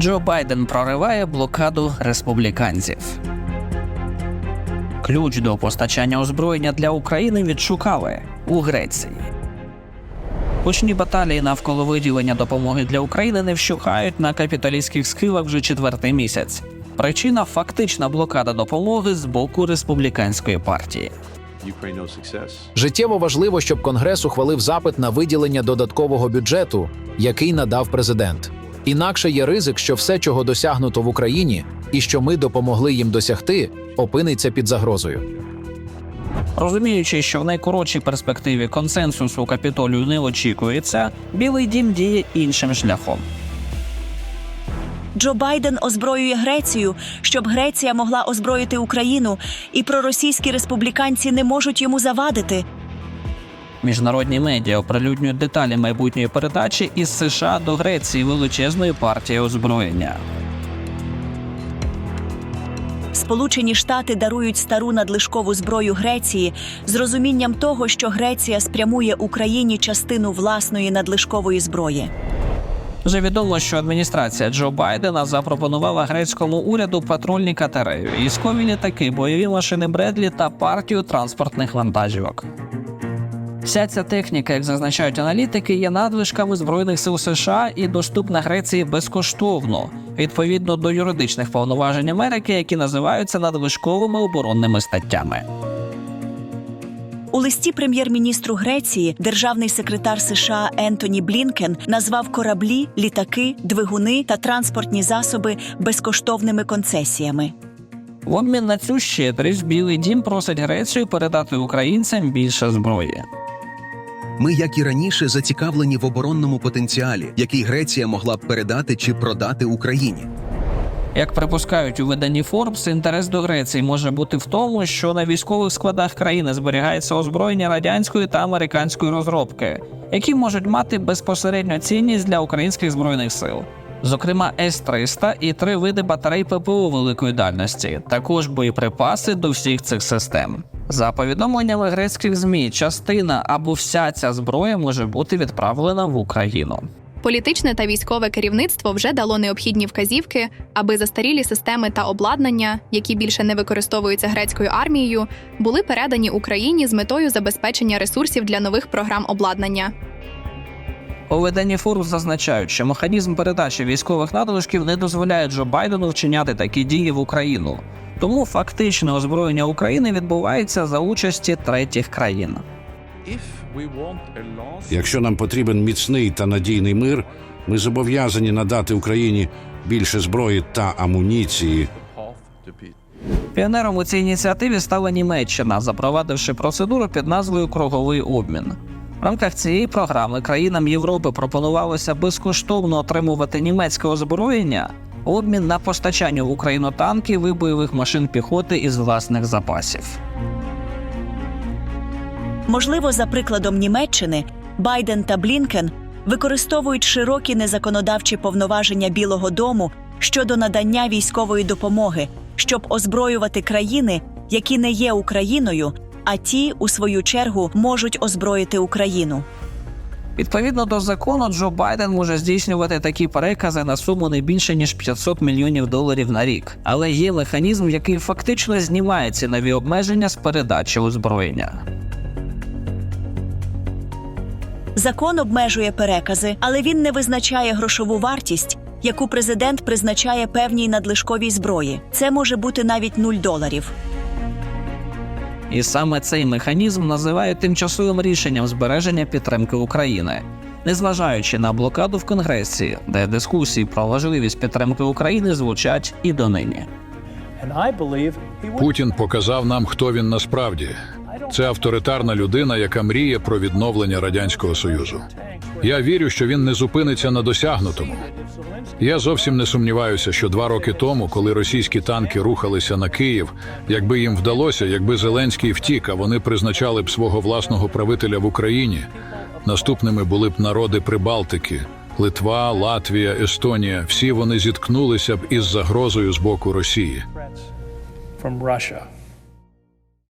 Джо Байден прориває блокаду республіканців. Ключ до постачання озброєння для України відшукали у Греції. Гучні баталії навколо виділення допомоги для України не вщухають на капіталістських схилах вже четвертий місяць. Причина фактична блокада допомоги з боку республіканської партії. Життєво важливо, щоб Конгрес ухвалив запит на виділення додаткового бюджету, який надав президент. Інакше є ризик, що все, чого досягнуто в Україні, і що ми допомогли їм досягти, опиниться під загрозою. Розуміючи, що в найкоротшій перспективі консенсусу капітолію не очікується, Білий дім діє іншим шляхом. Джо Байден озброює Грецію, щоб Греція могла озброїти Україну, і проросійські республіканці не можуть йому завадити. Міжнародні медіа оприлюднюють деталі майбутньої передачі із США до Греції величезної партії озброєння. Сполучені Штати дарують стару надлишкову зброю Греції з розумінням того, що Греція спрямує Україні частину власної надлишкової зброї. Вже відомо, що адміністрація Джо Байдена запропонувала грецькому уряду патрульні катери, військові літаки, бойові машини Бредлі та партію транспортних вантажівок. Вся ця техніка, як зазначають аналітики, є надлишками збройних сил США і доступна Греції безкоштовно, відповідно до юридичних повноважень Америки, які називаються надлишковими оборонними статтями. У листі прем'єр-міністру Греції державний секретар США Ентоні Блінкен назвав кораблі, літаки, двигуни та транспортні засоби безкоштовними концесіями. В обмін на цю щедрість Білий Дім просить Грецію передати українцям більше зброї. Ми, як і раніше, зацікавлені в оборонному потенціалі, який Греція могла б передати чи продати Україні. Як припускають у виданні Forbes, інтерес до Греції може бути в тому, що на військових складах країни зберігається озброєння радянської та американської розробки, які можуть мати безпосередню цінність для українських збройних сил. Зокрема, С-300 і три види батарей ППО великої дальності, також боєприпаси до всіх цих систем. За повідомленнями грецьких змі, частина або вся ця зброя може бути відправлена в Україну. Політичне та військове керівництво вже дало необхідні вказівки, аби застарілі системи та обладнання, які більше не використовуються грецькою армією, були передані Україні з метою забезпечення ресурсів для нових програм обладнання. У виданні Forbes зазначають, що механізм передачі військових надлишків не дозволяє Джо Байдену вчиняти такі дії в Україну. Тому фактичне озброєння України відбувається за участі третіх країн. Якщо нам потрібен міцний та надійний мир, ми зобов'язані надати Україні більше зброї та амуніції. Піонером у цій ініціативі стала Німеччина, запровадивши процедуру під назвою Круговий обмін. В рамках цієї програми країнам Європи пропонувалося безкоштовно отримувати німецьке озброєння обмін на постачання в Україну танків і бойових машин піхоти із власних запасів. Можливо, за прикладом Німеччини, Байден та Блінкен використовують широкі незаконодавчі повноваження Білого Дому щодо надання військової допомоги, щоб озброювати країни, які не є Україною, а ті, у свою чергу, можуть озброїти Україну. Відповідно до закону, Джо Байден може здійснювати такі перекази на суму не більше ніж 500 мільйонів доларів на рік. Але є механізм, який фактично знімає цінові обмеження з передачі озброєння. Закон обмежує перекази, але він не визначає грошову вартість, яку президент призначає певній надлишковій зброї. Це може бути навіть 0 доларів. І саме цей механізм називають тимчасовим рішенням збереження підтримки України. Незважаючи на блокаду в Конгресі, де дискусії про важливість підтримки України звучать і донині. Путін показав нам, хто він насправді. Це авторитарна людина, яка мріє про відновлення радянського союзу. Я вірю, що він не зупиниться на досягнутому. Я зовсім не сумніваюся, що два роки тому, коли російські танки рухалися на Київ, якби їм вдалося, якби Зеленський втік, а вони призначали б свого власного правителя в Україні. Наступними були б народи Прибалтики. Литва, Латвія, Естонія всі вони зіткнулися б із загрозою з боку Росії.